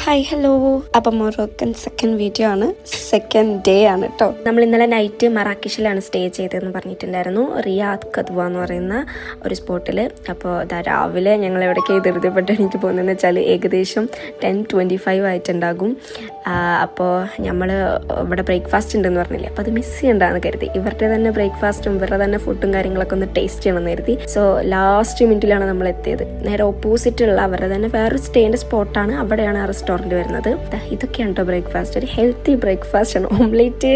Hi hello അപ്പം Moroccan second video ആണ്. Second day ആണ് കേട്ടോ നമ്മൾ ഇന്നലെ നൈറ്റ് മറാക്കിഷിലാണ് സ്റ്റേ ചെയ്തതെന്ന് പറഞ്ഞിട്ടുണ്ടായിരുന്നു. റിയാദ് കദ്വ എന്ന് പറയുന്ന ഒരു സ്പോട്ടിൽ അപ്പോൾ അതാ രാവിലെ ഞങ്ങൾ എവിടേക്ക് ധൃതിപ്പെട്ട് എനിക്ക് പോകുന്നതെന്ന് വെച്ചാൽ ഏകദേശം ടെൻ ട്വന്റി ഫൈവ് ആയിട്ടുണ്ടാകും അപ്പോൾ നമ്മൾ ഇവിടെ ബ്രേക്ക്ഫാസ്റ്റ് ഉണ്ടെന്ന് പറഞ്ഞില്ലേ? അപ്പോൾ അത് മിസ് ചെയ്യണ്ടെന്ന് കരുതി. ഇവരുടെ തന്നെ ബ്രേക്ക്ഫാസ്റ്റും ഇവരുടെ തന്നെ ഫുഡും കാര്യങ്ങളൊക്കെ ഒന്ന് ടേസ്റ്റ് ചെയ്യണമെന്ന് കരുതി. സോ ലാസ്റ്റ് മിനിറ്റിലാണ് നമ്മൾ എത്തിയത്. നേരെ ഓപ്പോസിറ്റുള്ള അവരുടെ തന്നെ വേറൊരു സ്റ്റേന്റെ സ്പോട്ടാണ് അവിടെയാണ് ആ റെസ്റ്റോറന്റ് വരുന്നത്. ഇതൊക്കെയാണ് കേട്ടോ ബ്രേക്ക്ഫാസ്റ്റ് ഒരു ഹെൽത്തി ബ്രേക്ക്ഫാസ്റ്റ് ആണ്. ഓംലേറ്റ്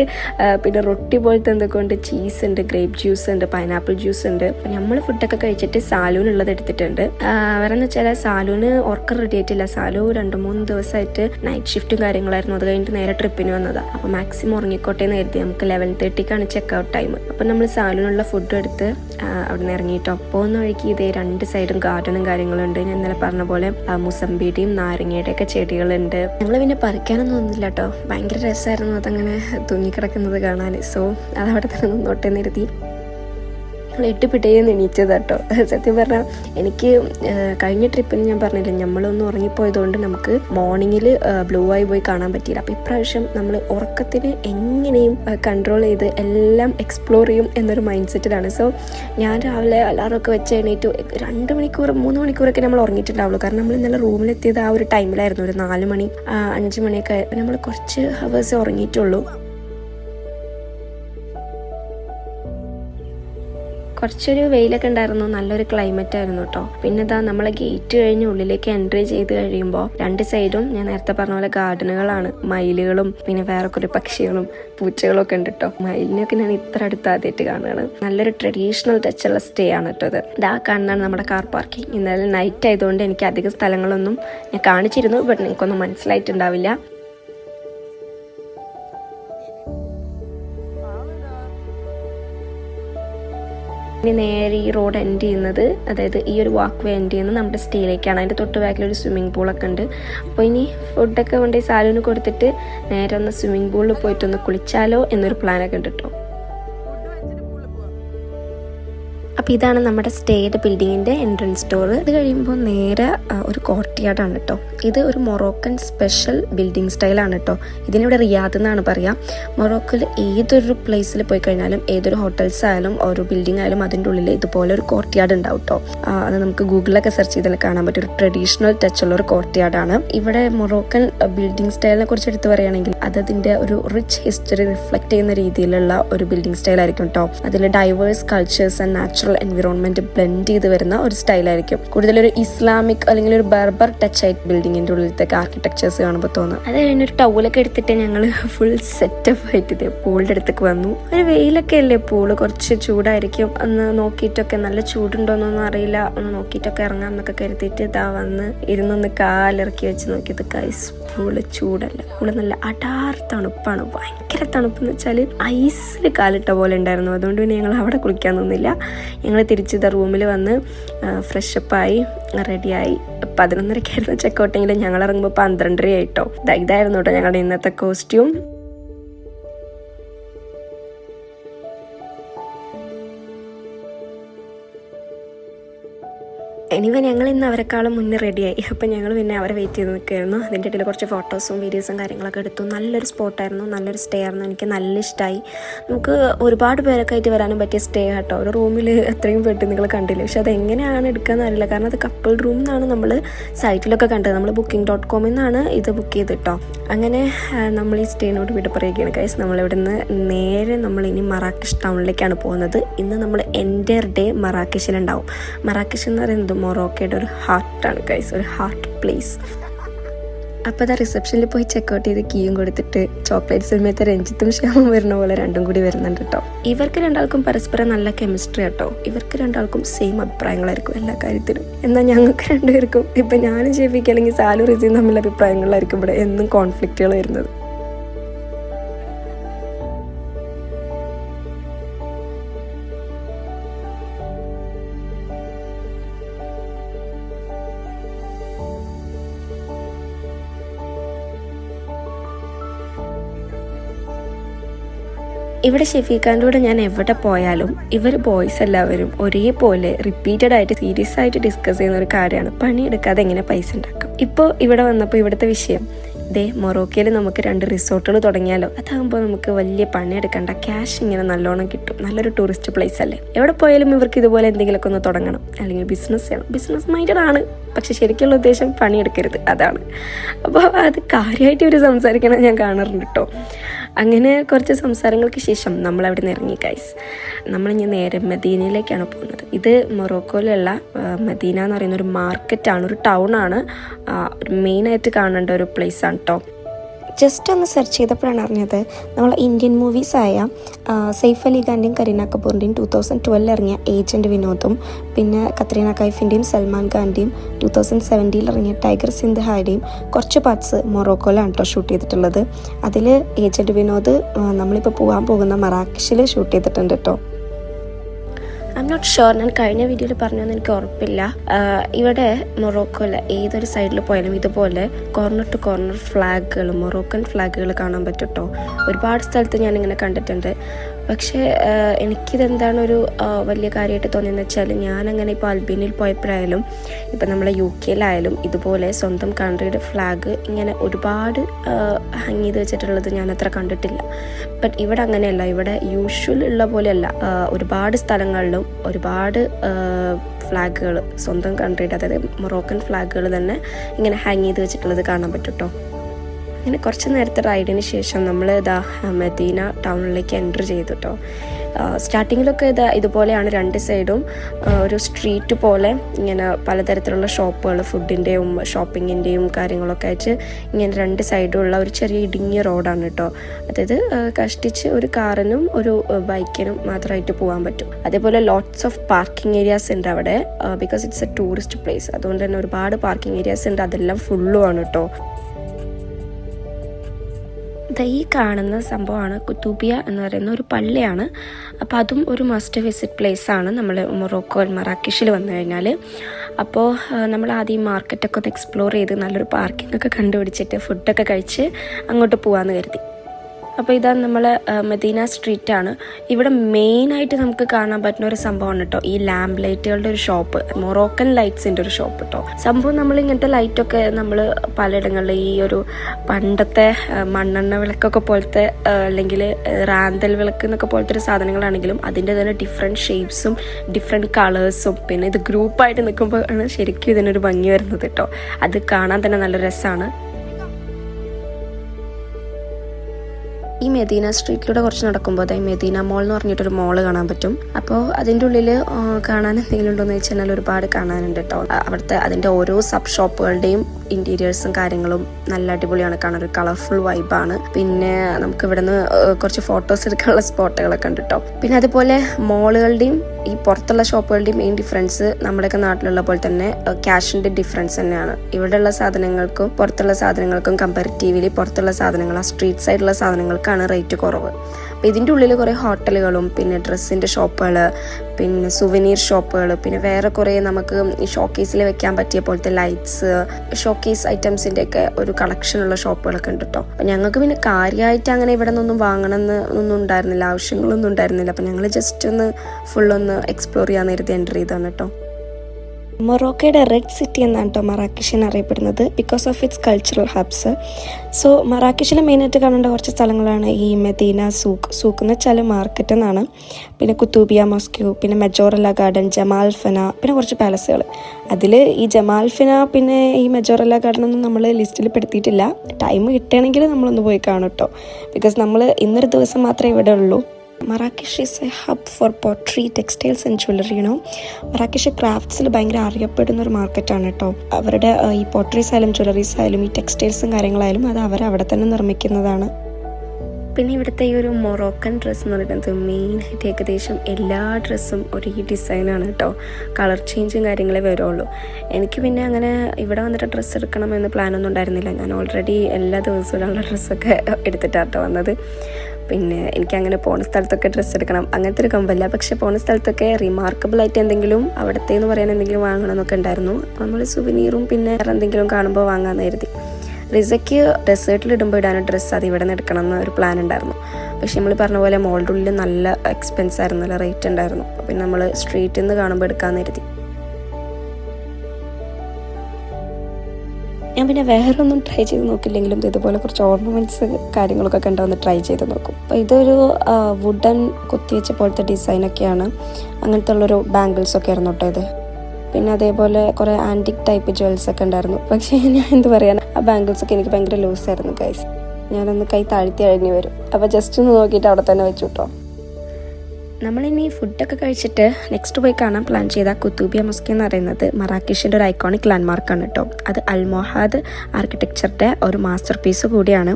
പിന്നെ റൊട്ടി പോലത്തെ എന്തൊക്കെ ഉണ്ട്. ചീസ് ഉണ്ട് ഗ്രേപ്പ് ജ്യൂസ് ഉണ്ട് പൈനാപ്പിൾ ജ്യൂസ് ഉണ്ട്. നമ്മൾ ഫുഡൊക്കെ കഴിച്ചിട്ട് സാലൂൺ ഉള്ളത് എടുത്തിട്ടുണ്ട്. വേറെ എന്ന് വെച്ചാൽ സാലൂന് ഉറക്കം റെഡി ആയിട്ടില്ല. സാലു രണ്ട് മൂന്ന് ദിവസമായിട്ട് നൈറ്റ് ഷിഫ്റ്റും കാര്യങ്ങളായിരുന്നു. അത് കഴിഞ്ഞിട്ട് നേരെ ട്രിപ്പിന് വന്നതാണ് അപ്പോൾ മാക്സിമം ഉറങ്ങിക്കോട്ടെ എന്ന് കരുതി നമുക്ക് ലെവൻ തേർട്ടിക്കാണ് ചെക്ക് ഔട്ട് ടൈം അപ്പോൾ നമ്മൾ സാലൂനുള്ള ഫുഡ് എടുത്ത് അവിടെ നിന്ന് ഇറങ്ങിയിട്ടോ. എന്ന് വഴിക്ക് ഇതേ രണ്ട് സൈഡും ഗാർഡനും കാര്യങ്ങളുണ്ട് ഞാൻ ഇന്നലെ പറഞ്ഞ പോലെ മുസമ്പിയുടെയും നാരങ്ങയുടെ ഒക്കെ ചെടികളുണ്ട് ഞങ്ങൾ പിന്നെ പറിക്കാനൊന്നും ഒന്നുമില്ല കേട്ടോ ഭയങ്കര രസമായിരുന്നു അതങ്ങനെ തൂങ്ങിക്കിടക്കുന്നത് കാണാൻ സോ അതവിടെ തന്നെ നിന്നോട്ടെ നിർത്തി എട്ട് പിട്ടേന്ന് എണീച്ചത് കേട്ടോ. സത്യം പറഞ്ഞാൽ എനിക്ക് കഴിഞ്ഞ ട്രിപ്പിന് ഞാൻ പറഞ്ഞില്ല നമ്മളൊന്ന് ഉറങ്ങിപ്പോയതുകൊണ്ട് നമുക്ക് മോർണിംഗിൽ ബ്ലൂ ആയി പോയി കാണാൻ പറ്റിയില്ല. അപ്പോൾ ഇപ്രാവശ്യം നമ്മൾ ഉറക്കത്തിന് എങ്ങനെയും കൺട്രോൾ ചെയ്ത് എല്ലാം എക്സ്പ്ലോർ ചെയ്യും എന്നൊരു മൈൻഡ് സെറ്റിലാണ് സോ ഞാൻ രാവിലെ അലാറമൊക്കെ വെച്ച് എണീറ്റു. രണ്ട് മണിക്കൂർ മൂന്ന് മണിക്കൂറൊക്കെ നമ്മൾ ഉറങ്ങിയിട്ടുണ്ടാവുള്ളൂ. കാരണം നമ്മൾ ഇന്നലെ റൂമിലെത്തിയത് ആ ഒരു ടൈമിലായിരുന്നു ഒരു നാല് മണി അഞ്ച് മണിയൊക്കെ നമ്മൾ കുറച്ച് ഹവേഴ്സ് ഉറങ്ങിയിട്ടുള്ളൂ. കുറച്ചൊരു വെയിലൊക്കെ ഉണ്ടായിരുന്നു. നല്ലൊരു ക്ലൈമറ്റ് ആയിരുന്നു കേട്ടോ പിന്നെ ഇതാ നമ്മളെ ഗേറ്റ് കഴിഞ്ഞ് ഉള്ളിലേക്ക് എൻട്രി ചെയ്ത് കഴിയുമ്പോൾ രണ്ട് സൈഡും ഞാൻ നേരത്തെ പറഞ്ഞ പോലെ ഗാർഡനുകളാണ് മയിലുകളും പിന്നെ വേറെ കുറേ പക്ഷികളും പൂച്ചകളും ഒക്കെ ഉണ്ട് കേട്ടോ മയിലിനെയൊക്കെ ഞാൻ ഇത്ര അടുത്ത് ആദ്യമായിട്ട് കാണുകയാണ്. നല്ലൊരു ട്രഡീഷണൽ ഉള്ള സ്റ്റേ ആണ് കേട്ടോ ഇത്. ഇതാ കാണുന്നതാണ് നമ്മുടെ കാർ പാർക്കിംഗ് ഇന്നലെ നൈറ്റ് ആയതുകൊണ്ട് എനിക്ക് അധികം സ്ഥലങ്ങളൊന്നും ഞാൻ കാണിച്ചിരുന്നു ബട്ട് നിങ്ങൾക്കൊന്നും മനസ്സിലായിട്ടുണ്ടാവില്ല. ഇനി നേരെ ഈ റോഡ് എൻഡ് ചെയ്യുന്നത് അതായത് ഈ ഒരു വാക്ക് വേ എൻഡ് ചെയ്യുന്നത് നമ്മുടെ സ്റ്റേയിലേക്കാണ്. അതിന്റെ തൊട്ട് ബാക്കിൽ ഒരു സ്വിമ്മിംഗ് പൂളൊക്കെ ഉണ്ട്. അപ്പോൾ ഇനി ഫുഡൊക്കെ കൊണ്ട് സാലൂന് കൊടുത്തിട്ട് നേരെ ഒന്ന് സ്വിമ്മിംഗ് പൂളിൽ പോയിട്ടൊന്ന് കുളിച്ചാലോ എന്നൊരു പ്ലാനൊക്കെ ഉണ്ട് കേട്ടോ അപ്പോൾ ഇതാണ് നമ്മുടെ സ്റ്റേയുടെ ബിൽഡിങ്ങിന്റെ എൻട്രൻസ് ഡോർ ഇത് കഴിയുമ്പോൾ നേരെ ഒരു കോർട്ട് യാർഡാണ് കേട്ടോ ഇത് ഒരു മൊറോക്കൻ സ്പെഷ്യൽ ബിൽഡിംഗ് സ്റ്റൈലാണ് കേട്ടോ ഇതിനിവിടെ റിയാദ് എന്നാണ് പറയുക മൊറോക്കോയിൽ ഏതൊരു പ്ലേസിൽ പോയി കഴിഞ്ഞാലും ഏതൊരു ഹോട്ടൽസ് ആയാലും ഒരു ബിൽഡിംഗ് ആയാലും അതിന്റെ ഉള്ളിൽ ഇതുപോലെ ഒരു കോർട്ട്യാർഡ് ഉണ്ടാവും കേട്ടോ അത് നമുക്ക് ഗൂഗിളിലൊക്കെ സെർച്ച് ചെയ്താൽ കാണാൻ പറ്റും. ഒരു ട്രഡീഷണൽ ഉള്ള ഒരു കോർട്ട്യാർഡാണ്. ഇവിടെ മൊറോക്കൻ ബിൽഡിംഗ് സ്റ്റൈലിനെ കുറിച്ച് എടുത്ത് പറയുകയാണെങ്കിൽ അത് അതിന്റെ ഒരു റിച്ച് ഹിസ്റ്ററി റിഫ്ലക്ട് ചെയ്യുന്ന രീതിയിലുള്ള ഒരു ബിൽഡിംഗ് സ്റ്റൈൽ ആയിരിക്കും കേട്ടോ അതിൽ diverse cultures and natural environment blend ചെയ്ത് വരുന്ന ഒരു സ്റ്റൈലായിരിക്കും. കൂടുതലൊരു ഇസ്ലാമിക് അല്ലെങ്കിൽ ഒരു ബർബർ ടച്ച് ആയിട്ട് ബിൽഡിങ്ങിന്റെ ഉള്ളിലത്തെ ആർക്കിടെക്ചേഴ്സ് കാണുമ്പോൾ തോന്നും. അത് കഴിഞ്ഞൊരു ടൗലൊക്കെ എടുത്തിട്ട് ഞങ്ങൾ ഫുൾ സെറ്റപ്പ് ആയിട്ട് ഇത് പൂളിന്റെ അടുത്തേക്ക് വന്നു. ഒരു വെയിലൊക്കെ അല്ലേ പൂൾ? കുറച്ച് ചൂടായിരിക്കും. ഒന്ന് നോക്കിയിട്ടൊക്കെ നല്ല ചൂടുണ്ടോന്നൊന്നും അറിയില്ല. ഒന്ന് നോക്കിയിട്ടൊക്കെ ഇറങ്ങാം എന്നൊക്കെ കരുതിയിട്ട് ഇതാ വന്ന് ഇരുന്നൊന്ന് കാലിറക്കി വെച്ച് നോക്കിയത് കൈസ് പൂൾ ചൂടല്ല. പൂൾ നല്ല അടാർ തണുപ്പാണ്. ഭയങ്കര തണുപ്പെന്ന് വെച്ചാൽ ഐസിൽ കാലിട്ട പോലെ ഉണ്ടായിരുന്നു. അതുകൊണ്ട് പിന്നെ ഞങ്ങൾ അവിടെ കുളിക്കാൻ നിന്നില്ല. ഞങ്ങൾ തിരിച്ച് റൂമിൽ വന്ന് ഫ്രഷപ്പായി റെഡിയായി പതിനൊന്നരക്കായിരുന്നു ചെക്കൗട്ടെങ്കിലും ഞങ്ങൾ ഇറങ്ങുമ്പോൾ പന്ത്രണ്ടര ആയിട്ടോ ഇതായിരുന്നു കേട്ടോ ഞങ്ങളുടെ ഇന്നത്തെ കോസ്റ്റ്യൂം എനിവേ ഞങ്ങൾ ഇന്ന് അവരെക്കാളും മുന്നേ റെഡിയായി അപ്പം ഞങ്ങൾ പിന്നെ അവരെ വെയിറ്റ് ചെയ്ത് നിൽക്കുകയായിരുന്നു. അതിന്റെ ഇടയിൽ കുറച്ച് ഫോട്ടോസും വീഡിയോസും കാര്യങ്ങളൊക്കെ എടുത്തു. നല്ലൊരു സ്പോട്ടായിരുന്നു നല്ലൊരു സ്റ്റേ ആയിരുന്നു. എനിക്ക് നല്ല ഇഷ്ടമായി നമുക്ക് ഒരുപാട് പേരൊക്കെ ആയിട്ട് വരാനും പറ്റിയ സ്റ്റേ കേട്ടോ. ഒരു റൂമിൽ എത്രയും പെട്ടെന്ന് നിങ്ങൾ കണ്ടില്ല? പക്ഷെ അത് എങ്ങനെയാണ് എടുക്കാന്ന് അറിയില്ല. കാരണം അത് കപ്പിൾ റൂം എന്നാണ് നമ്മൾ സൈറ്റിലൊക്കെ കണ്ടത്. നമ്മൾ ബുക്കിംഗ് ഡോട്ട് കോമിൽ നിന്നാണ് ഇത് ബുക്ക് ചെയ്ത് കേട്ടോ അങ്ങനെ നമ്മൾ ഈ സ്റ്റേനോട് വിട പറയുകയാണ് കൈസ് നമ്മളിവിടെ നിന്ന് നേരെ നമ്മൾ ഇനി മറാക്കിഷ് ടൗണിലേക്കാണ് പോകുന്നത്. ഇന്ന് നമ്മൾ എന്റെ ഡേ മറാക്കിഷിലുണ്ടാവും. മറാക്കിഷ് എന്ന് പറയുന്നത് മൊറോക്കയുടെ ഒരു ഹാർട്ടാണ് കൈസ് ഒരു ഹാർട്ട് പ്ലേസ് അപ്പോൾ അതാ റിസപ്ഷനിൽ പോയി ചെക്കൗട്ട് ചെയ്ത് കീയും കൊടുത്തിട്ട് ചോക്ലേറ്റ് സിനിമയത്തെ രഞ്ജിത്തും ശ്യാമും വരുന്ന പോലെ രണ്ടും കൂടി വരുന്നുണ്ട് കേട്ടോ ഇവർക്ക് രണ്ടാൾക്കും പരസ്പരം നല്ല കെമിസ്ട്രി കേട്ടോ ഇവർക്ക് രണ്ടാൾക്കും സെയിം അഭിപ്രായങ്ങളായിരിക്കും എല്ലാ കാര്യത്തിലും. എന്നാൽ ഞങ്ങൾക്ക് രണ്ടുപേർക്കും ഇപ്പം ഞാനും ഷെഫിക്ക് അല്ലെങ്കിൽ സാലു റിസിയും തമ്മിലുള്ള അഭിപ്രായങ്ങളായിരിക്കും ഇവിടെ എന്നും കോൺഫ്ലിക്റ്റുകൾ വരുന്നത്. ഇവിടെ ഷെഫീഖാന്റെ കൂടെ ഞാൻ എവിടെ പോയാലും ഇവർ ബോയ്സ് എല്ലാവരും ഒരേപോലെ റിപ്പീറ്റഡ് ആയിട്ട് സീരിയസ് ആയിട്ട് ഡിസ്കസ് ചെയ്യുന്ന ഒരു കാര്യമാണ്. പണിയെടുക്കാതെ എങ്ങനെ പൈസ ഉണ്ടാക്കാം? ഇപ്പോൾ ഇവിടെ വന്നപ്പോൾ ഇവിടുത്തെ വിഷയം ദേ മൊറോക്കയിൽ നമുക്ക് രണ്ട് റിസോർട്ടുകൾ തുടങ്ങിയാലോ? അതാകുമ്പോൾ നമുക്ക് വലിയ പണിയെടുക്കണ്ട. ക്യാഷ് ഇങ്ങനെ നല്ലോണം കിട്ടും. നല്ലൊരു ടൂറിസ്റ്റ് പ്ലേസ് അല്ലേ? എവിടെ പോയാലും ഇവർക്ക് ഇതുപോലെ എന്തെങ്കിലുമൊക്കെ ഒന്ന് തുടങ്ങണം. അല്ലെങ്കിൽ ബിസിനസ് ചെയ്യണം. ബിസിനസ് മൈൻഡഡ് ആണ്. പക്ഷെ ശരിക്കുള്ള ഉദ്ദേശം പണിയെടുക്കരുത്. അതാണ്. അപ്പോൾ അത് കാര്യമായിട്ട് ഇവർ സംസാരിക്കണം ഞാൻ കാണാറുണ്ട് കേട്ടോ അങ്ങനെ കുറച്ച് സംസാരങ്ങൾക്ക് ശേഷം നമ്മൾ അവിടെ നിന്ന് ഇറങ്ങി ഗൈസ് നമ്മളിനി നേരെ മദീനയിലേക്കാണ് പോകുന്നത്. ഇത് മൊറോക്കോയിലുള്ള മദീന എന്ന് പറയുന്ന ഒരു മാർക്കറ്റാണ് ഒരു ടൗൺ ആണ്. മെയിനായിട്ട് കാണേണ്ട ഒരു പ്ലേസ് ആണ് കേട്ടോ ജസ്റ്റ് ഒന്ന് സെർച്ച് ചെയ്തപ്പോഴാണ് അറിഞ്ഞത് നമ്മൾ ഇന്ത്യൻ മൂവീസായ സെയ്ഫ് അലി ഖാന്റെയും കരീന കപൂറിന്റെയും ടു തൗസൻഡ് ട്വൽവിൽ ഇറങ്ങിയ ഏജന്റ് വിനോദും പിന്നെ കത്രീന കൈഫിന്റെയും സൽമാൻ ഖാന്റെയും ടു തൗസൻഡ് സെവന്റീനിൽ ഇറങ്ങിയ ടൈഗർ സിന്ധ് ഹായുടെയും കുറച്ച് പാർട്സ് മൊറോക്കോയിലാണ് കേട്ടോ ഷൂട്ട് ചെയ്തിട്ടുള്ളത്. അതിൽ ഏജന്റ് വിനോദ് നമ്മളിപ്പോൾ പോകാൻ പോകുന്ന മറാക്കിഷിൽ ഷൂട്ട് ചെയ്തിട്ടുണ്ട് കേട്ടോ ഐ എം നോട്ട് ഷുവർ ഞാൻ കഴിഞ്ഞ വീഡിയോയിൽ പറഞ്ഞതെന്ന് എനിക്ക് ഉറപ്പില്ല. ഇവിടെ മൊറോക്കോയിൽ ഏതൊരു സൈഡിൽ പോയാലും ഇതുപോലെ കോർണർ ടു കോർണർ ഫ്ലാഗുകൾ മൊറോക്കൻ ഫ്ലാഗുകൾ കാണാൻ പറ്റും കേട്ടോ ഒരുപാട് സ്ഥലത്ത് ഞാനിങ്ങനെ കണ്ടിട്ടുണ്ട്. പക്ഷേ എനിക്കിതെന്താണ് ഒരു വലിയ കാര്യമായിട്ട് തോന്നിയെന്ന് വെച്ചാൽ ഞാനങ്ങനെ ഇപ്പോൾ അൽബിനിൽ പോയപ്പോഴായാലും ഇപ്പം നമ്മളെ യു കെയിലായാലും ഇതുപോലെ സ്വന്തം കൺട്രിയുടെ ഫ്ലാഗ് ഇങ്ങനെ ഒരുപാട് ഹാങ് ചെയ്ത് വെച്ചിട്ടുള്ളത് ഞാൻ അത്ര കണ്ടിട്ടില്ല. ബട്ട് ഇവിടെ അങ്ങനെയല്ല. ഇവിടെ യൂഷ്വൽ ഉള്ള പോലെയല്ല. ഒരുപാട് സ്ഥലങ്ങളിലും ഒരുപാട് ഫ്ലാഗുകൾ സ്വന്തം കൺട്രിയുടെ അതായത് മൊറോക്കൻ ഫ്ലാഗുകൾ തന്നെ ഇങ്ങനെ ഹാങ് ചെയ്ത് വെച്ചിട്ടുള്ളത് കാണാൻ പറ്റും കേട്ടോ അങ്ങനെ കുറച്ച് നേരത്തെ റൈഡിന് ശേഷം നമ്മൾ ഇതാ മദീന ടൗണിലേക്ക് എന്റർ ചെയ്തു കേട്ടോ സ്റ്റാർട്ടിങ്ങിലൊക്കെ ഇത് ഇതുപോലെയാണ് രണ്ട് സൈഡും ഒരു സ്ട്രീറ്റ് പോലെ ഇങ്ങനെ പലതരത്തിലുള്ള ഷോപ്പുകൾ ഫുഡിന്റെയും ഷോപ്പിങ്ങിന്റെയും കാര്യങ്ങളൊക്കെ ആയിട്ട് ഇങ്ങനെ രണ്ട് സൈഡുള്ള ഒരു ചെറിയ ഇടുങ്ങിയ റോഡാണ് കേട്ടോ അതായത് കഷ്ടിച്ച് ഒരു കാറിനും ഒരു ബൈക്കിനും മാത്രമായിട്ട് പോകാൻ പറ്റും. അതേപോലെ ലോട്ട്സ് ഓഫ് പാർക്കിംഗ് ഏരിയാസ് ഉണ്ട് അവിടെ. Because it's a tourist place അതുകൊണ്ട് തന്നെ ഒരുപാട് പാർക്കിംഗ് ഏരിയാസ് ഉണ്ട്. അതെല്ലാം ഫുള്ളും ആണ് കേട്ടോ ഈ കാണുന്ന സംഭവമാണ് കുത്തൂബിയ എന്ന് പറയുന്ന ഒരു പള്ളിയാണ്. അപ്പോൾ അതും ഒരു മസ്റ്റ് വിസിറ്റ് പ്ലേസ് ആണ് നമ്മൾ മൊറോക്കോ മറാക്കിഷിൽ വന്നു കഴിഞ്ഞാൽ അപ്പോൾ നമ്മൾ ആദ്യം മാർക്കറ്റൊക്കെ ഒന്ന് എക്സ്പ്ലോർ ചെയ്ത് നല്ലൊരു പാർക്കിംഗ് ഒക്കെ കണ്ടുപിടിച്ചിട്ട് ഫുഡൊക്കെ കഴിച്ച് അങ്ങോട്ട് പോകാമെന്ന് കരുതി. അപ്പോൾ ഇതാ നമ്മൾ മദീന സ്ട്രീറ്റ് ആണ്. ഇവിടെ മെയിൻ ആയിട്ട് നമുക്ക് കാണാൻ പറ്റുന്ന ഒരു സംഭവമാണ് കേട്ടോ ഈ ലാമ്പ് ലൈറ്റുകളുടെ ഒരു ഷോപ്പ് മൊറോക്കൻ ലൈറ്റ്സിന്റെ ഒരു ഷോപ്പ് കേട്ടോ സംഭവം നമ്മൾ ഇങ്ങനത്തെ ലൈറ്റൊക്കെ നമ്മൾ പലയിടങ്ങളിൽ ഈ ഒരു പണ്ടത്തെ മണ്ണെണ്ണ വിളക്കൊക്കെ പോലത്തെ അല്ലെങ്കിൽ റാന്തൽ വിളക്ക് എന്നൊക്കെ പോലത്തെ ഒരു സാധനങ്ങളാണെങ്കിലും അതിന്റെ തന്നെ ഡിഫറെന്റ് ഷേപ്സും ഡിഫറെന്റ് കളേഴ്സും പിന്നെ ഇത് ഗ്രൂപ്പായിട്ട് നിൽക്കുമ്പോൾ ആണ് ശരിക്കും ഇതിനൊരു ഭംഗി വരുന്നത് കേട്ടോ അത് കാണാൻ തന്നെ നല്ല രസമാണ് ഈ മെദീന സ്ട്രീറ്റിലൂടെ കുറച്ച് നടക്കുമ്പോൾ അതായത് മെദീന മോൾ എന്ന് പറഞ്ഞിട്ടൊരു മോൾ കാണാൻ പറ്റും. അപ്പോൾ അതിന്റെ ഉള്ളിൽ കാണാൻ എന്തെങ്കിലും ഉണ്ടോ എന്ന് വെച്ചാൽ ഒരുപാട് കാണാനുണ്ട് കേട്ടോ അവിടുത്തെ അതിന്റെ ഓരോ സബ് ഷോപ്പുകളുടെയും ഇന്റീരിയേഴ്സും കാര്യങ്ങളും നല്ല അടിപൊളിയാണ്. കാണാൻ ഒരു കളർഫുൾ വൈബാണ് പിന്നെ നമുക്ക് ഇവിടുന്ന് കുറച്ച് ഫോട്ടോസ് എടുക്കാനുള്ള സ്പോട്ടുകളൊക്കെ ഉണ്ട് കേട്ടോ പിന്നെ അതുപോലെ മോളുകളുടെയും ഈ പുറത്തുള്ള ഷോപ്പുകളുടെയും മെയിൻ ഡിഫറൻസ് നമ്മുടെയൊക്കെ നാട്ടിലുള്ള പോലെ തന്നെ ക്യാഷിന്റെ ഡിഫറൻസ് തന്നെയാണ്. ഇവിടെയുള്ള സാധനങ്ങൾക്കും പുറത്തുള്ള സാധനങ്ങൾക്കും കമ്പാരിറ്റീവ്ലി പുറത്തുള്ള സാധനങ്ങൾ ആ സ്ട്രീറ്റ് സൈഡിലുള്ള സാധനങ്ങൾക്കാണ് റേറ്റ് കുറവ്. അപ്പോൾ ഇതിന്റെ ഉള്ളിൽ കുറേ ഹോട്ടലുകളും പിന്നെ ഡ്രസ്സിന്റെ ഷോപ്പുകൾ പിന്നെ സുവനീർ ഷോപ്പുകൾ പിന്നെ വേറെ കുറേ നമുക്ക് ഈ ഷോക്കേസിൽ വെക്കാൻ പറ്റിയ പോലത്തെ ലൈറ്റ്സ് ഷോക്കേസ് ഐറ്റംസിന്റെ ഒക്കെ ഒരു കളക്ഷനുള്ള ഷോപ്പുകളൊക്കെ ഉണ്ട് കേട്ടോ അപ്പം ഞങ്ങൾക്ക് പിന്നെ കാര്യമായിട്ട് അങ്ങനെ ഇവിടെ നിന്നൊന്നും വാങ്ങണമെന്ന് ഒന്നും ഉണ്ടായിരുന്നില്ല ആവശ്യങ്ങളൊന്നും ഉണ്ടായിരുന്നില്ല. അപ്പം ഞങ്ങൾ ജസ്റ്റ് ഒന്ന് ഫുള്ളൊന്ന് എക്സ്പ്ലോർ ചെയ്യാൻ നേരത്തെ എന്റർ ചെയ്താണ് കേട്ടോ മൊറോക്കയുടെ റെഡ് സിറ്റി എന്നാണ് കേട്ടോ മറാക്കിഷൻ അറിയപ്പെടുന്നത് because of its cultural hubs so മറാക്കിഷിൽ മെയിനായിട്ട് കാണേണ്ട കുറച്ച് സ്ഥലങ്ങളാണ് ഈ മെദീന സൂക്ക് സൂക്ക് എന്ന് വെച്ചാൽ മാർക്കറ്റ് എന്നാണ്. പിന്നെ കുത്തൂബിയ മോസ്ക്യൂ പിന്നെ മെജോറല ഗാർഡൻ ജമാൽഫന പിന്നെ കുറച്ച് പാലസുകൾ അതിൽ ഈ ജമാൽഫിന പിന്നെ ഈ മെജോറല ഗാർഡൻ ഒന്നും നമ്മൾ ലിസ്റ്റിൽ പെടുത്തിയിട്ടില്ല. ടൈം കിട്ടുകയാണെങ്കിൽ നമ്മളൊന്ന് പോയി കാണും കേട്ടോ ബിക്കോസ് നമ്മൾ ഇന്നൊരു ദിവസം മാത്രമേ ഇവിടെ ഉള്ളൂ. Marrakesh is a hub for pottery textiles and jewellery you know Marrakesh ക്രാഫ്റ്റ്സിൽ ഭയങ്കര അറിയപ്പെടുന്ന ഒരു മാർക്കറ്റാണ് കേട്ടോ അവരുടെ ഈ പോട്രീസ് ആയാലും ജ്വല്ലറീസ് ആയാലും ഈ ടെക്സ്റ്റൈൽസും കാര്യങ്ങളായാലും അത് അവർ അവിടെ തന്നെ നിർമ്മിക്കുന്നതാണ്. പിന്നെ ഇവിടുത്തെ ഈ ഒരു മൊറോക്കൻ ഡ്രസ്സ് എന്ന് പറയുന്നത് മെയിനായിട്ട് ഏകദേശം എല്ലാ ഡ്രസ്സും ഒരു ഈ ഡിസൈനാണ് കേട്ടോ കളർ ചേഞ്ചും കാര്യങ്ങളെ വരുള്ളൂ. എനിക്ക് പിന്നെ അങ്ങനെ ഇവിടെ വന്നിട്ട് ഡ്രസ്സ് എടുക്കണം എന്ന് പ്ലാനൊന്നും ഉണ്ടായിരുന്നില്ല. ഞാൻ ഓൾറെഡി എല്ലാ ദിവസവും ഉള്ള ഡ്രസ്സൊക്കെ എടുത്തിട്ടാണ് കേട്ടോ വന്നത്. പിന്നെ എനിക്ക് അങ്ങനെ പോണ സ്ഥലത്തൊക്കെ ഡ്രസ്സ് എടുക്കണം. അങ്ങനത്തെ ഒരു കമ്പല്ല പക്ഷെ പോണ സ്ഥലത്തൊക്കെ റിമാർക്കബിൾ ആയിട്ട് എന്തെങ്കിലും അവിടുത്തെ എന്ന് പറയാൻ എന്തെങ്കിലും വാങ്ങണം എന്നൊക്കെ ഉണ്ടായിരുന്നു അപ്പോൾ നമ്മൾ സുവിനീറും പിന്നെ വേറെ എന്തെങ്കിലും കാണുമ്പോൾ വാങ്ങാമെന്ന് കരുതി. റിസയ്ക്ക് ഡെസേർട്ടിൽ ഇടുമ്പോൾ ഇടാൻ ഡ്രസ്സ് അത് ഇവിടെ നിന്ന് എടുക്കണം എന്നൊരു പ്ലാൻ ഉണ്ടായിരുന്നു. പക്ഷെ നമ്മൾ പറഞ്ഞ പോലെ മോളുടെ ഉള്ളിൽ നല്ല എക്സ്പെൻസ് ആയിരുന്നു നല്ല റേറ്റ് ഉണ്ടായിരുന്നു. അപ്പോൾ പിന്നെ നമ്മൾ സ്ട്രീറ്റിൽ നിന്ന് കാണുമ്പോൾ എടുക്കാമെന്ന് കരുതി. ഞാൻ പിന്നെ വേറെ ഒന്നും ട്രൈ ചെയ്ത് നോക്കില്ലെങ്കിലും ഇതുപോലെ കുറച്ച് ഓർണമെന്റ്സ് കാര്യങ്ങളൊക്കെ കണ്ടൊന്ന് ട്രൈ ചെയ്ത് നോക്കും. അപ്പോൾ ഇതൊരു വുഡൻ കുത്തിവെച്ച പോലത്തെ ഡിസൈനൊക്കെയാണ് അങ്ങനത്തെ ഉള്ളൊരു ഒക്കെ ആയിരുന്നു കേട്ടോ ഇത്. പിന്നെ അതേപോലെ കുറേ ആന്റിക് ടൈപ്പ് ജ്വൽസ് ഒക്കെ ഉണ്ടായിരുന്നു. പക്ഷേ ഞാൻ എന്ത് പറയാൻ ആ ബാംഗിൾസ് ഒക്കെ എനിക്ക് ഭയങ്കര ലൂസ് ആയിരുന്നു കൈസ് ഞാനൊന്ന് കൈ താഴ്ത്തി അഴിഞ്ഞു വരും. അപ്പോൾ ജസ്റ്റ് ഒന്ന് നോക്കിയിട്ട് അവിടെ തന്നെ വെച്ചു കേട്ടോ നമ്മളിനി ഫുഡൊക്കെ കഴിച്ചിട്ട് നെക്സ്റ്റ് പോയി കാണാൻ പ്ലാൻ ചെയ്ത കുത്തൂബിയ മസ്കി എന്ന് പറയുന്നത് മറാക്കേഷിന്റെ ഒരു ഐക്കോണിക് ലാൻഡ്മാർക്കാണ് കേട്ടോ അത് അൽമോഹാദ് ആർക്കിടെക്ചറിന്റെ ഒരു മാസ്റ്റർ പീസ് കൂടിയാണ്.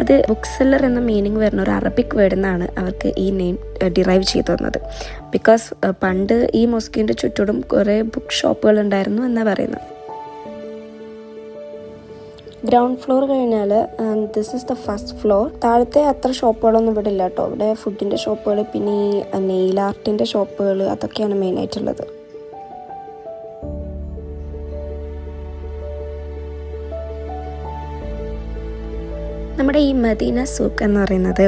അത് ബുക്ക് സെല്ലർ എന്ന മീനിങ് വരുന്ന ഒരു അറബിക് വേർഡിൽ നിന്നാണ് അവർക്ക് ഈ നെയിം ഡിറൈവ് ചെയ്തു തന്നത്. ബിക്കോസ് പണ്ട് ഈ മൊസ്കിന്റെ ചുറ്റോടും കുറേ ബുക്ക് ഷോപ്പുകൾ ഉണ്ടായിരുന്നു എന്നാണ് പറയുന്നത്. ഗ്രൗണ്ട് ഫ്ലോർ കഴിഞ്ഞാൽ this is the first floor താഴത്തെ അത്ര ഷോപ്പുകളൊന്നും ഇവിടെ ഇല്ല കേട്ടോ ഇവിടെ ഫുഡിന്റെ ഷോപ്പുകൾ പിന്നെ ഈ നെയിൽ ആർട്ടിന്റെ ഷോപ്പുകൾ അതൊക്കെയാണ് മെയിൻ ആയിട്ടുള്ളത്. നമ്മുടെ ഈ മദീന സൂക്ക് എന്ന് പറയുന്നത്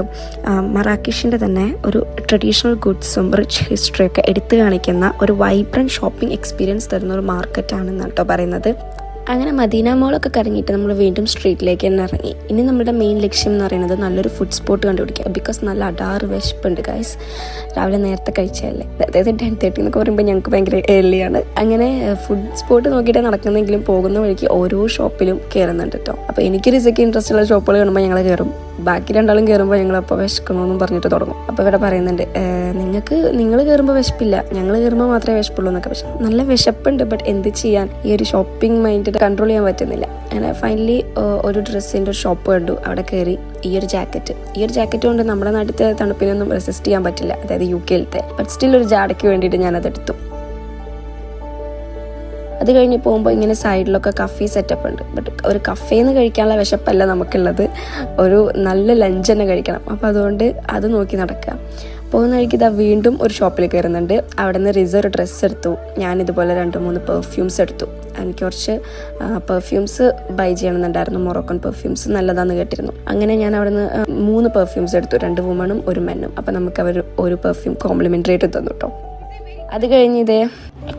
മറാക്കിഷിന്റെ തന്നെ ഒരു ട്രഡീഷണൽ ഗുഡ്സും റിച്ച് ഹിസ്റ്ററിയൊക്കെ എടുത്തു കാണിക്കുന്ന ഒരു വൈബ്രന്റ് ഷോപ്പിംഗ് എക്സ്പീരിയൻസ് തരുന്ന ഒരു മാർക്കറ്റാണെന്നാണ് കേട്ടോ പറയുന്നത്. അങ്ങനെ മദീന മോളൊക്കെ കറങ്ങിയിട്ട് നമ്മൾ വീണ്ടും സ്ട്രീറ്റിലേക്ക് തന്നെ ഇറങ്ങി. ഇനി നമ്മുടെ മെയിൻ ലക്ഷ്യം എന്ന് പറയുന്നത് നല്ലൊരു ഫുഡ് സ്പോട്ട് കണ്ടുപിടിക്കുക. ബിക്കോസ് നല്ല അടാറ് വിശപ്പുണ്ട് ഗൈസ് രാവിലെ നേരത്തെ കഴിച്ചതല്ലേ? അതായത് ടെൻ തേർട്ടി എന്നൊക്കെ പറയുമ്പോൾ ഞങ്ങൾക്ക് ഭയങ്കര ഏർലിയാണ് അങ്ങനെ ഫുഡ് സ്പോട്ട് നോക്കിയിട്ട് നടക്കുന്നെങ്കിലും പോകുന്ന വഴിക്ക് ഓരോ ഷോപ്പിലും കയറുന്നുണ്ട് കേട്ടോ അപ്പോൾ എനിക്ക് റിസയ്ക്ക് ഇൻട്രസ്റ്റ് ഉള്ള ഷോപ്പുകൾ കാണുമ്പോൾ ഞങ്ങൾ കയറും ബാക്കി രണ്ടാളും കയറുമ്പോൾ ഞങ്ങൾ അപ്പോൾ വിശക്കണമെന്നും പറഞ്ഞിട്ട് തുടങ്ങും. അപ്പോൾ ഇവിടെ പറയുന്നുണ്ട് നിങ്ങൾക്ക് നിങ്ങൾ കയറുമ്പോൾ വിശപ്പില്ല. ഞങ്ങൾ കയറുമ്പോൾ മാത്രമേ വിശപ്പുള്ളൂ എന്നൊക്കെ. പക്ഷെ നല്ല വിശപ്പുണ്ട്. ബട്ട് എന്ത് ചെയ്യാൻ? ഈ ഒരു ഷോപ്പിംഗ് മൈൻഡ് കൺട്രോൾ ചെയ്യാൻ പറ്റുന്നില്ല. അങ്ങനെ ഫൈനലി ഒരു ഡ്രസ്സിന്റെ ഒരു ഷോപ്പ് കണ്ടു. അവിടെ കയറി ഈ ഒരു ജാക്കറ്റ് ഈ ഒരു ജാക്കറ്റ് കൊണ്ട് നമ്മുടെ നാട്ടിലത്തെ തണുപ്പിനൊന്നും റെസിസ്റ്റ് ചെയ്യാൻ പറ്റില്ല. അതായത് യു കെയിലത്തെ ബട്ട് സ്റ്റിൽ ഒരു ജാടയ്ക്ക് വേണ്ടിയിട്ട് ഞാൻ എടുത്തു. അത് കഴിഞ്ഞ് പോകുമ്പോൾ ഇങ്ങനെ സൈഡിലൊക്കെ കഫേ സെറ്റപ്പ് ഉണ്ട്. ബട്ട് ഒരു കഫേന്ന് കഴിക്കാനുള്ള വിശപ്പല്ല നമുക്കുള്ളത്. ഒരു നല്ല ലഞ്ച് തന്നെ കഴിക്കണം. അപ്പോൾ അതുകൊണ്ട് അത് നോക്കി നടക്കുക. പോകുന്ന വഴിക്ക് ഇതാ വീണ്ടും ഒരു ഷോപ്പിൽ കയറുന്നുണ്ട് അവിടെ നിന്ന് റിസർവ് ഡ്രസ്സ് എടുത്തു. ഞാൻ ഇതുപോലെ രണ്ട് മൂന്ന് പെർഫ്യൂംസ് എടുത്തു. എനിക്ക് കുറച്ച് പെർഫ്യൂംസ് ബൈ ചെയ്യണമെന്നുണ്ടായിരുന്നു. മൊറോക്കൻ പെർഫ്യൂംസ് നല്ലതാണെന്ന് കേട്ടിരുന്നു. അങ്ങനെ ഞാൻ അവിടെ നിന്ന് മൂന്ന് പെർഫ്യൂംസ് എടുത്തു. രണ്ട് വുമണും ഒരു മെന്നും അപ്പം നമുക്ക് അവർ ഒരു പെർഫ്യൂം കോംപ്ലിമെന്ററി ആയിട്ട് തന്നു കേട്ടോ അത് കഴിഞ്ഞ്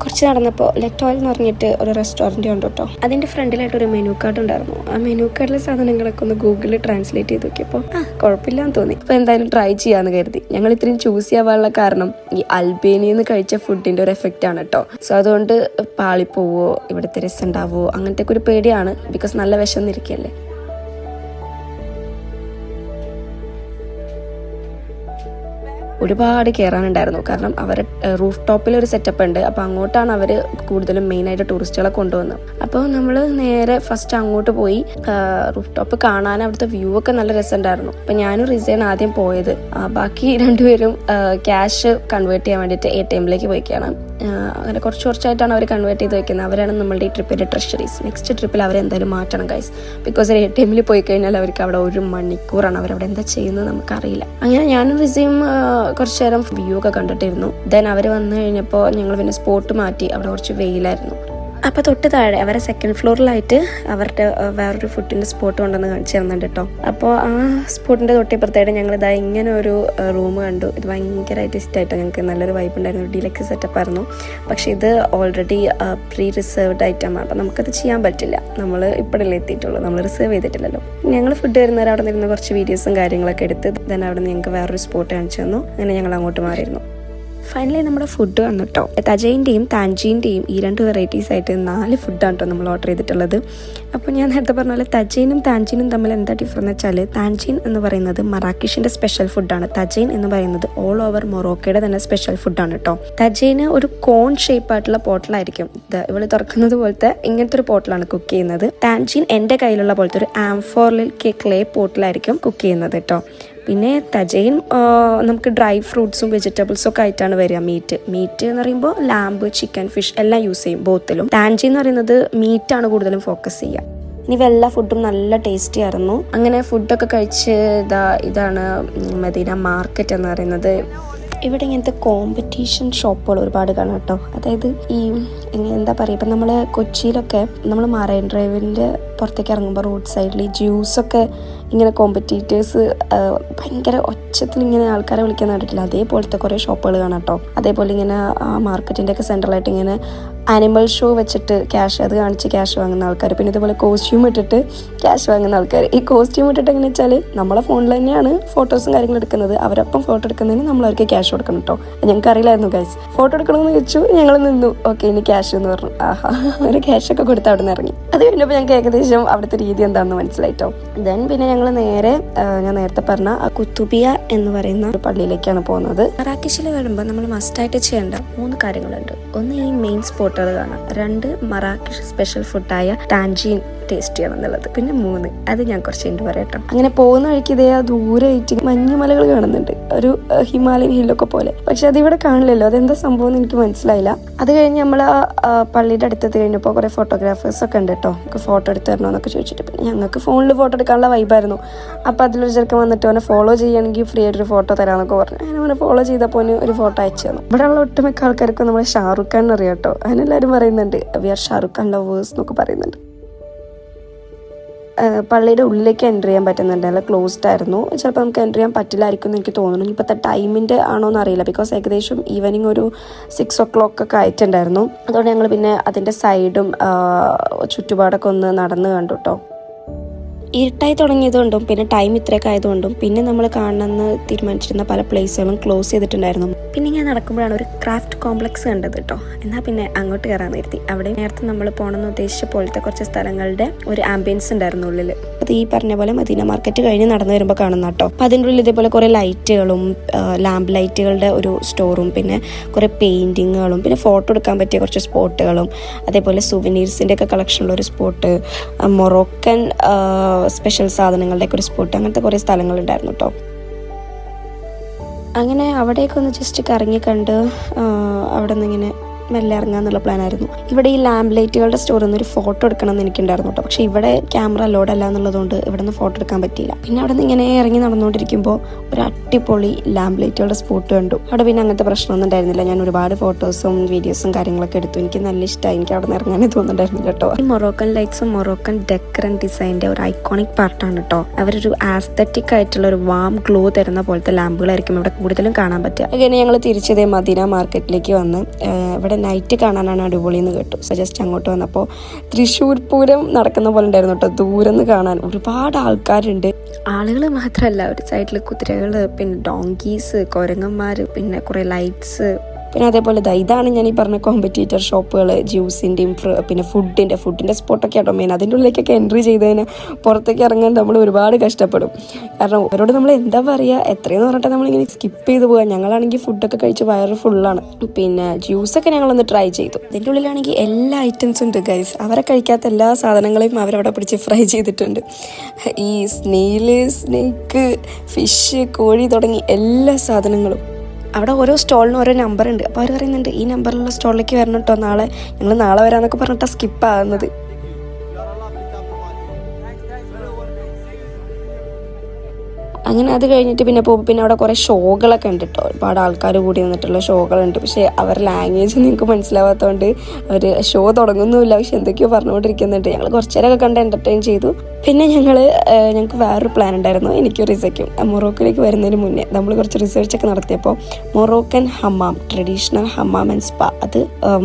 കുറച്ച് നടന്നപ്പോൾ ലെറ്റോയിൽ എന്ന് പറഞ്ഞിട്ട് ഒരു റെസ്റ്റോറന്റ് ഉണ്ട് കേട്ടോ അതിന്റെ ഫ്രണ്ടിലായിട്ട് ഒരു മെനു കാർഡ് ഉണ്ടായിരുന്നു. ആ മെനു കാർഡിലെ സാധനങ്ങളൊക്കെ ഒന്ന് ഗൂഗിളിൽ ട്രാൻസ്ലേറ്റ് ചെയ്ത് നോക്കിയപ്പോൾ ആ കുഴപ്പമില്ലാന്ന് തോന്നി. അപ്പോൾ എന്തായാലും ട്രൈ ചെയ്യാമെന്ന് കരുതി. ഞങ്ങൾ ഇത്രയും ചൂസ് ചെയ്യാനുള്ള കാരണം ഈ അൽബേനിയിൽ നിന്ന് കഴിച്ച ഫുഡിന്റെ ഒരു എഫക്റ്റ് ആണ് കേട്ടോ സോ അതുകൊണ്ട് പാളിപ്പോവോ ഇവിടുത്തെ രസം ഉണ്ടാവുമോ അങ്ങനത്തെ ഒരു പേടിയാണ്. ബിക്കോസ് നല്ല വിശന്നിരിക്കുകയല്ലേ ഒരുപാട് കയറാനുണ്ടായിരുന്നു കാരണം അവർ റൂഫ് ടോപ്പിൽ ഒരു സെറ്റപ്പ് ഉണ്ട് അപ്പോൾ അങ്ങോട്ടാണ് അവർ കൂടുതലും മെയിൻ ആയിട്ട് ടൂറിസ്റ്റുകളെ കൊണ്ടുവന്നത്. അപ്പോൾ നമ്മൾ നേരെ ഫസ്റ്റ് അങ്ങോട്ട് പോയി റൂഫ് ടോപ്പ് കാണാൻ അവിടുത്തെ വ്യൂ ഒക്കെ നല്ല രസമുണ്ടായിരുന്നു. അപ്പോൾ ഞാനും റിസൺ ആദ്യം പോയത്. ബാക്കി രണ്ടുപേരും ക്യാഷ് കൺവേർട്ട് ചെയ്യാൻ വേണ്ടിയിട്ട് എ ടി എമ്മിലേക്ക് പോയിക്കാണ്. അങ്ങനെ കുറച്ച് കുറച്ചായിട്ടാണ് അവർ കൺവേർട്ട് ചെയ്ത് വയ്ക്കുന്നത് അവരാണ് നമ്മളുടെ ഈ ട്രിപ്പിന്റെ ട്രഷറീസ് നെക്സ്റ്റ് ട്രിപ്പിൽ അവരെന്തായാലും മാറ്റണം ഗൈസ് ബിക്കോസ് എ ടി എമ്മിൽ പോയി കഴിഞ്ഞാൽ അവർക്ക് അവിടെ ഒരു മണിക്കൂറാണ്. അവരവിടെ എന്താ ചെയ്യുന്നത് നമുക്കറിയില്ല. അങ്ങനെ ഞാനും റിസീം കുറച്ച് നേരം വ്യൂ ഒക്കെ കണ്ടിട്ടിരുന്നു. ദെൻ അവർ വന്നു കഴിഞ്ഞപ്പോൾ ഞങ്ങൾ പിന്നെ സ്പോട്ട് മാറ്റി. അവിടെ കുറച്ച് വെയിലായിരുന്നു. അപ്പോൾ തൊട്ട് താഴെ അവരെ സെക്കൻഡ് ഫ്ലോറിലായിട്ട് അവരുടെ വേറൊരു ഫുഡിന്റെ സ്പോട്ട് കൊണ്ടുവന്ന് കാണിച്ചു തന്നിട്ട് കേട്ടോ അപ്പോൾ ആ സ്പോട്ടിന്റെ തൊട്ടിപ്പുറത്തായിട്ട് ഞങ്ങൾ ഇതാ ഇങ്ങനെ ഒരു റൂം കണ്ടു. ഇത് ഭയങ്കരമായിട്ട് ഇഷ്ടമായിട്ടോ ഞങ്ങൾക്ക് നല്ലൊരു വൈബ് ഉണ്ടായിരുന്നു. ഡീലക്സ് സെറ്റപ്പ് ആയിരുന്നു. പക്ഷെ ഇത് ഓൾറെഡി പ്രീ റിസർവ്ഡ് ആണ് അപ്പോൾ നമുക്കത് ചെയ്യാൻ പറ്റില്ല. നമ്മൾ ഇപ്പോഴല്ലേ എത്തിയിട്ടുള്ളൂ. നമ്മൾ റിസർവ് ചെയ്തിട്ടില്ലല്ലോ. ഞങ്ങൾ ഫുഡ് വരുന്നവർ അവിടെ നിന്ന് കുറച്ച് വീഡിയോസും കാര്യങ്ങളൊക്കെ എടുത്ത് ദെൻ അവിടെ നിന്ന് ഞങ്ങൾക്ക് വേറൊരു സ്പോട്ട് കാണിച്ചു തന്നു. അങ്ങനെ ഞങ്ങൾ അങ്ങോട്ട് മാറിയിരുന്നു. ഫൈനലി നമ്മുടെ ഫുഡ് വന്നു കേട്ടോ തജയിന്റെയും താൻജീന്റെയും ഈ രണ്ട് വെറൈറ്റീസ് ആയിട്ട് നാല് ഫുഡാണ് കേട്ടോ നമ്മൾ ഓർഡർ ചെയ്തിട്ടുള്ളത്. അപ്പോൾ ഞാൻ നേരത്തെ പറഞ്ഞ പോലെ തജയിനും താൻജീനും തമ്മിൽ എന്താ ഡിഫറെന്ന് വെച്ചാൽ താൻജീൻ എന്ന് പറയുന്നത് മറാക്കിഷിന്റെ സ്പെഷ്യൽ ഫുഡാണ് തജൈൻ എന്ന് പറയുന്നത് ഓൾ ഓവർ മൊറോക്കയുടെ തന്നെ സ്പെഷ്യൽ ഫുഡാണ് കേട്ടോ തജൈന് ഒരു കോൺ ഷേപ്പ് ആയിട്ടുള്ള പോട്ടലായിരിക്കും ഇവൾ തുറക്കുന്നത് പോലത്തെ ഇങ്ങനത്തെ ഒരു പോട്ടലാണ് കുക്ക് ചെയ്യുന്നത്. താൻജീൻ എന്റെ കയ്യിലുള്ള പോലത്തെ ഒരു ആംഫോറിൽ ക്ലേ പോട്ടിലായിരിക്കും കുക്ക് ചെയ്യുന്നത് കേട്ടോ പിന്നെ തജയിൻ നമുക്ക് ഡ്രൈ ഫ്രൂട്ട്സും വെജിറ്റബിൾസും ഒക്കെ ആയിട്ടാണ് വരിക മീറ്റ് മീറ്റ് എന്ന് പറയുമ്പോൾ ലാമ്പ് ചിക്കൻ ഫിഷ് എല്ലാം യൂസ് ചെയ്യും ബോത്തിലും ടാൻജി എന്ന് പറയുന്നത് മീറ്റാണ് കൂടുതലും ഫോക്കസ് ചെയ്യുക. ഇനി എല്ലാ ഫുഡും നല്ല ടേസ്റ്റി ആയിരുന്നു. അങ്ങനെ ഫുഡൊക്കെ കഴിച്ച് ഇതാ ഇതാണ് മദീന മാർക്കറ്റ് എന്ന് പറയുന്നത്. ഇവിടെ ഇങ്ങനത്തെ കോമ്പറ്റീഷൻ ഷോപ്പുകൾ ഒരുപാട് കാണാം കേട്ടോ. അതായത് ഈ എന്താ പറയുക ഇപ്പം നമ്മൾ കൊച്ചിയിലൊക്കെ നമ്മൾ മറൈൻ ഡ്രൈവിന്റെ പുറത്തേക്ക് ഇറങ്ങുമ്പോൾ റോഡ് സൈഡിൽ ഈ ജ്യൂസൊക്കെ ഇങ്ങനെ കോമ്പറ്റീറ്റേഴ്സ് ഭയങ്കര ഒച്ചത്തിൽ ഇങ്ങനെ ആൾക്കാരെ വിളിക്കാൻ കണ്ടിട്ടില്ല. അതേപോലത്തെ കുറേ ഷോപ്പുകൾ കാണാം കേട്ടോ അതേപോലെ ഇങ്ങനെ മാർക്കറ്റിന്റെ ഒക്കെ സെൻട്രലായിട്ട് ഇങ്ങനെ ആനിമൽ ഷോ വെച്ചിട്ട് ക്യാഷ് അത് കാണിച്ച് ക്യാഷ് വാങ്ങുന്ന ആൾക്കാർ പിന്നെ ഇതുപോലെ കോസ്റ്റ്യൂം ഇട്ടിട്ട് ക്യാഷ് വാങ്ങുന്ന ആൾക്കാർ ഈ കോസ്റ്റ്യൂം ഇട്ടിട്ട് എങ്ങനെ വെച്ചാൽ നമ്മളെ ഫോണിൽ തന്നെയാണ് ഫോട്ടോസും കാര്യങ്ങളും എടുക്കുന്നത്. അവരൊപ്പം ഫോട്ടോ എടുക്കുന്നതിന് നമ്മൾ അവർക്ക് ക്യാഷ് കൊടുക്കണം കേട്ടോ ഞങ്ങൾക്ക് അറിയില്ലായിരുന്നു ഗൈസ് ഫോട്ടോ എടുക്കണമെന്ന് വെച്ചു ഞങ്ങൾ നിന്നു. ഓക്കെ ഇനി ക്യാഷ് എന്ന് പറഞ്ഞു. ആഹാ ഒരു ക്യാഷ് ഒക്കെ കൊടുത്ത് അവിടെ നിന്ന് ഇറങ്ങി. അത് കഴിഞ്ഞപ്പോൾ ഞങ്ങൾക്ക് ഏകദേശം അവിടുത്തെ രീതി എന്താണെന്ന് മനസ്സിലായിട്ടോ. ദെൻ പിന്നെ ഞങ്ങൾ നേരെ ഞാൻ നേരത്തെ പറഞ്ഞ ആ കുത്തുബിയ എന്ന് പറയുന്ന ഒരു പള്ളിയിലേക്കാണ് പോകുന്നത്. മറാക്കിഷിൽ വരുമ്പോൾ നമ്മൾ മസ്റ്റായിട്ട് ചെയ്യേണ്ട മൂന്ന് കാര്യങ്ങളുണ്ട്. ഒന്ന് ഈ മെയിൻ സ്പോട്ടുകൾ കാണാം. രണ്ട് മറാക്കിഷ് സ്പെഷ്യൽ ഫുഡായ ടാൻജീൻ ടേസ്റ്റ് ചെയ്യണം എന്നുള്ളത് പിന്നെ മൂന്ന് അത് ഞാൻ കുറച്ച് കഴിഞ്ഞ് പറയട്ടോ അങ്ങനെ പോകുന്ന വഴിക്ക് ഇതേ ആ ദൂരമായിട്ട് മഞ്ഞുമലകൾ കാണുന്നുണ്ട്. ഒരു ഹിമാലയൻ ഹില്ലൊക്കെ പോലെ. പക്ഷെ അതിവിടെ കാണില്ലല്ലോ. അതെന്താ സംഭവം എന്ന് എനിക്ക് മനസ്സിലായില്ല. അത് കഴിഞ്ഞ് നമ്മൾ ആ പള്ളിയുടെ അടുത്തെത്തി കഴിഞ്ഞപ്പോൾ കുറേ ഫോട്ടോഗ്രാഫേഴ്സ് ഒക്കെ ഉണ്ട് കേട്ടോ. നമുക്ക് ഫോട്ടോ എടുത്ത് തരണോ എന്നൊക്കെ ചോദിച്ചിട്ട്. പിന്നെ ഞങ്ങൾക്ക് ഫോണിൽ ഫോട്ടോ എടുക്കാനുള്ള വൈബായിരുന്നു അപ്പോൾ അതിലൊരു ചെറുക്കൻ വന്നിട്ട് അവനെ ഫോളോ ചെയ്യുകയാണെങ്കിൽ ഫ്രീ ആയിട്ടൊരു ഫോട്ടോ തരാമെന്നൊക്കെ പറഞ്ഞു. അങ്ങനെ അവനെ ഫോളോ ചെയ്തപ്പോൾ അവന് ഒരു ഫോട്ടോ അയച്ചു തന്നു. ഇവിടെയുള്ള ഒട്ടുമിക്ക ആൾക്കാർക്കും നമ്മളെ ഷാറുഖ് ഖാൻ അറിയാം കേട്ടോ. അതിനെല്ലാവരും പറയുന്നുണ്ട് we are Shahrukh Khan lovers എന്നൊക്കെ പറയുന്നുണ്ട്. പള്ളിയുടെ ഉള്ളിലേക്ക് എന്റർ ചെയ്യാൻ പറ്റുന്നുണ്ട്. അല്ല ക്ലോസ്ഡ് ആയിരുന്നു. ചിലപ്പോൾ നമുക്ക് എന്റർ ചെയ്യാൻ പറ്റില്ലായിരിക്കും എന്ന് എനിക്ക് തോന്നുന്നു. ഇപ്പോഴത്തെ ടൈമിന്റെ ആണോ എന്ന് അറിയില്ല. ബിക്കോസ് ഏകദേശം ഈവനിങ് ഒരു സിക്സ് ഒ ക്ലോക്ക് ഒക്കെ ആയിട്ടുണ്ടായിരുന്നു. അതുകൊണ്ട് ഞങ്ങൾ പിന്നെ അതിന്റെ സൈഡും ചുറ്റുപാടൊക്കെ ഒന്ന് നടന്ന് കണ്ടു കേട്ടോ ഇരുട്ടായി തുടങ്ങിയതുകൊണ്ടും പിന്നെ ടൈം ഇത്രയൊക്കെ ആയതുകൊണ്ടും പിന്നെ നമ്മൾ കാണണമെന്ന് തീരുമാനിച്ചിരുന്ന പല പ്ലേസുകളും ക്ലോസ് ചെയ്തിട്ടുണ്ടായിരുന്നു. പിന്നെ ഞാൻ നടക്കുമ്പോഴാണ് ഒരു ക്രാഫ്റ്റ് കോംപ്ലക്സ് കണ്ടത് കേട്ടോ എന്നാൽ പിന്നെ അങ്ങോട്ട് കയറാൻ നിർത്തി അവിടെ നേരത്തെ നമ്മൾ പോകണമെന്ന് ഉദ്ദേശിച്ച പോലത്തെ കുറച്ച് സ്ഥലങ്ങളുടെ ഒരു ആംബിയൻസ് ഉണ്ടായിരുന്നു ഉള്ളിൽ അത് ഈ പറഞ്ഞ പോലെ മദീന മാർക്കറ്റ് കഴിഞ്ഞ് നടന്നു വരുമ്പോൾ കാണുന്ന കേട്ടോ അപ്പം അതിന്റെ ഉള്ളിൽ ഇതേപോലെ കുറേ ലൈറ്റുകളും ലാമ്പ് ലൈറ്റുകളുടെ ഒരു സ്റ്റോറും പിന്നെ കുറേ പെയിന്റിങ്ങുകളും പിന്നെ ഫോട്ടോ എടുക്കാൻ പറ്റിയ കുറച്ച് സ്പോട്ടുകളും അതേപോലെ സുവനീർസിന്റെ ഒക്കെ കളക്ഷനുള്ള ഒരു സ്പോട്ട് മൊറോക്കൻ സ്പെഷ്യൽ സാധനങ്ങളുടെ ഒക്കെ ഒരു സ്പോട്ട് അങ്ങനത്തെ കുറേ സ്ഥലങ്ങളുണ്ടായിരുന്നു കേട്ടോ അങ്ങനെ അവിടെയൊക്കെ ഒന്ന് ജസ്റ്റ് കറങ്ങി കണ്ട് അവിടെ നിന്ന് ഇങ്ങനെ മെല്ലെ ഇറങ്ങുക എന്നുള്ള പ്ലാനായിരുന്നു ഇവിടെ ഈ ലാമ്പ് ലൈറ്റുകളുടെ സ്റ്റോറിൽ നിന്ന് ഒരു ഫോട്ടോ എടുക്കണം എന്ന് എനിക്കുണ്ടായിരുന്നു കേട്ടോ പക്ഷേ ഇവിടെ ക്യാമറ ലോഡ് അല്ല എന്നുള്ളതുകൊണ്ട് ഇവിടെ നിന്ന് ഫോട്ടോ എടുക്കാൻ പറ്റിയില്ല. പിന്നെ അവിടെ നിന്ന് ഇങ്ങനെ ഇറങ്ങി നടന്നുകൊണ്ടിരിക്കുമ്പോൾ ഒരു അടിപൊളി ലാമ്പ് ലൈറ്റുകളുടെ സ്പോട്ട് കണ്ടു. അവിടെ പിന്നെ അങ്ങനത്തെ പ്രശ്നമൊന്നും ഉണ്ടായിരുന്നില്ല. ഞാൻ ഒരുപാട് ഫോട്ടോസും വീഡിയോസും കാര്യങ്ങളൊക്കെ എടുത്തു. എനിക്ക് നല്ല ഇഷ്ടമായി എനിക്ക് അവിടെ നിന്ന് ഇറങ്ങാനേ തോന്നുന്നുണ്ടായിരുന്നില്ല കേട്ടോ. ഈ മൊറോക്കൻ ലൈറ്റ്സും മൊറോക്കൻ ഡെക്കറൻ ഡിസൈന്റെ ഒരു ഐക്കോണിക് പാർട്ടാണ് കേട്ടോ അവരൊരു ആസ്തറ്റിക് ആയിട്ടുള്ള ഒരു വാം ഗ്ലോ തരുന്ന പോലത്തെ ലാമ്പുകളായിരിക്കും ഇവിടെ കൂടുതലും കാണാൻ പറ്റുക. അങ്ങനെ ഞങ്ങൾ തിരിച്ചതേ മദീന മാർക്കറ്റിലേക്ക് വന്ന് ആഹ് ഇവിടെ നൈറ്റ് കാണാനാണ് അടിപൊളി എന്ന് കേട്ടു ജസ്റ്റ് അങ്ങോട്ട് വന്നപ്പോൾ തൃശ്ശൂർ പൂരം നടക്കുന്ന പോലെ ഉണ്ടായിരുന്നു കേട്ടോ ദൂരം കാണാൻ. ഒരുപാട് ആൾക്കാരുണ്ട്. ആളുകൾ മാത്രമല്ല ഒരു സൈഡിൽ കുതിരകൾ പിന്നെ ഡോങ്കീസ് കുരങ്ങന്മാർ പിന്നെ കുറേ ലൈറ്റ്സ് പിന്നെ അതേപോലെ ഇതാണ് ഞാൻ ഈ പറഞ്ഞ കോമ്പറ്റീറ്റർ ഷോപ്പുകൾ ജ്യൂസിന്റെയും പിന്നെ ഫുഡിന്റെ ഫുഡിന്റെ സ്പോട്ടൊക്കെ ആട്ടോ മെയിൻ അതിന്റെ ഉള്ളിലേക്കൊക്കെ എൻട്രി ചെയ്തതിന് പുറത്തേക്ക് ഇറങ്ങാൻ നമ്മൾ ഒരുപാട് കഷ്ടപ്പെടും. കാരണം അവരോട് നമ്മൾ എന്താ പറയുക എത്രയെന്ന് പറഞ്ഞിട്ട് നമ്മളിങ്ങനെ സ്കിപ്പ് ചെയ്ത് പോകാം ഞങ്ങളാണെങ്കിൽ ഫുഡൊക്കെ കഴിച്ച് വയറ് ഫുള്ളാണ് പിന്നെ ജ്യൂസൊക്കെ ഞങ്ങളൊന്ന് ട്രൈ ചെയ്തു. ഇതിന്റെ ഉള്ളിലാണെങ്കിൽ എല്ലാ ഐറ്റംസും ഉണ്ട് ഗൈസ് അവരെ കഴിക്കാത്ത എല്ലാ സാധനങ്ങളെയും അവരവിടെ പിടിച്ച് ഫ്രൈ ചെയ്തിട്ടുണ്ട്. ഈ സ്നെയിൽ സ്നേക്ക് ഫിഷ് കോഴി തുടങ്ങി എല്ലാ സാധനങ്ങളും. അവിടെ ഓരോ സ്റ്റോളിനും ഓരോ നമ്പർ ഉണ്ട്. അപ്പോൾ അവർ പറയുന്നുണ്ട് ഈ നമ്പറിലുള്ള സ്റ്റോളിലേക്ക് വരണം കേട്ടോ നാളെ ഞങ്ങൾ നാളെ വരാമെന്നൊക്കെ പറഞ്ഞിട്ടാണ് സ്കിപ്പ് ആകുന്നത് അങ്ങനെ അത് കഴിഞ്ഞിട്ട് പിന്നെ പോകുമ്പോൾ പിന്നെ അവിടെ കുറേ ഷോകളൊക്കെ ഉണ്ട് കേട്ടോ ഒരുപാട് ആൾക്കാർ കൂടി വന്നിട്ടുള്ള ഷോകളുണ്ട്. പക്ഷേ അവർ ലാംഗ്വേജ് നിങ്ങൾക്ക് മനസ്സിലാവാത്തതുകൊണ്ട് അവർ ഷോ തുടങ്ങുന്നുമില്ല. പക്ഷെ എന്തൊക്കെയോ പറഞ്ഞുകൊണ്ടിരിക്കുന്നുണ്ട്. ഞങ്ങൾ കുറച്ച് നേരമൊക്കെ കണ്ട് എന്റർടൈൻ ചെയ്തു. പിന്നെ ഞങ്ങൾ ഞങ്ങൾക്ക് വേറൊരു പ്ലാൻ ഉണ്ടായിരുന്നു. എനിക്ക് റിസയ്ക്കും. മൊറോക്കോയിലേക്ക് വരുന്നതിന് മുന്നേ നമ്മൾ കുറച്ച് റിസർച്ചൊക്കെ നടത്തിയപ്പോൾ Moroccan hammam traditional hammam and spa അത്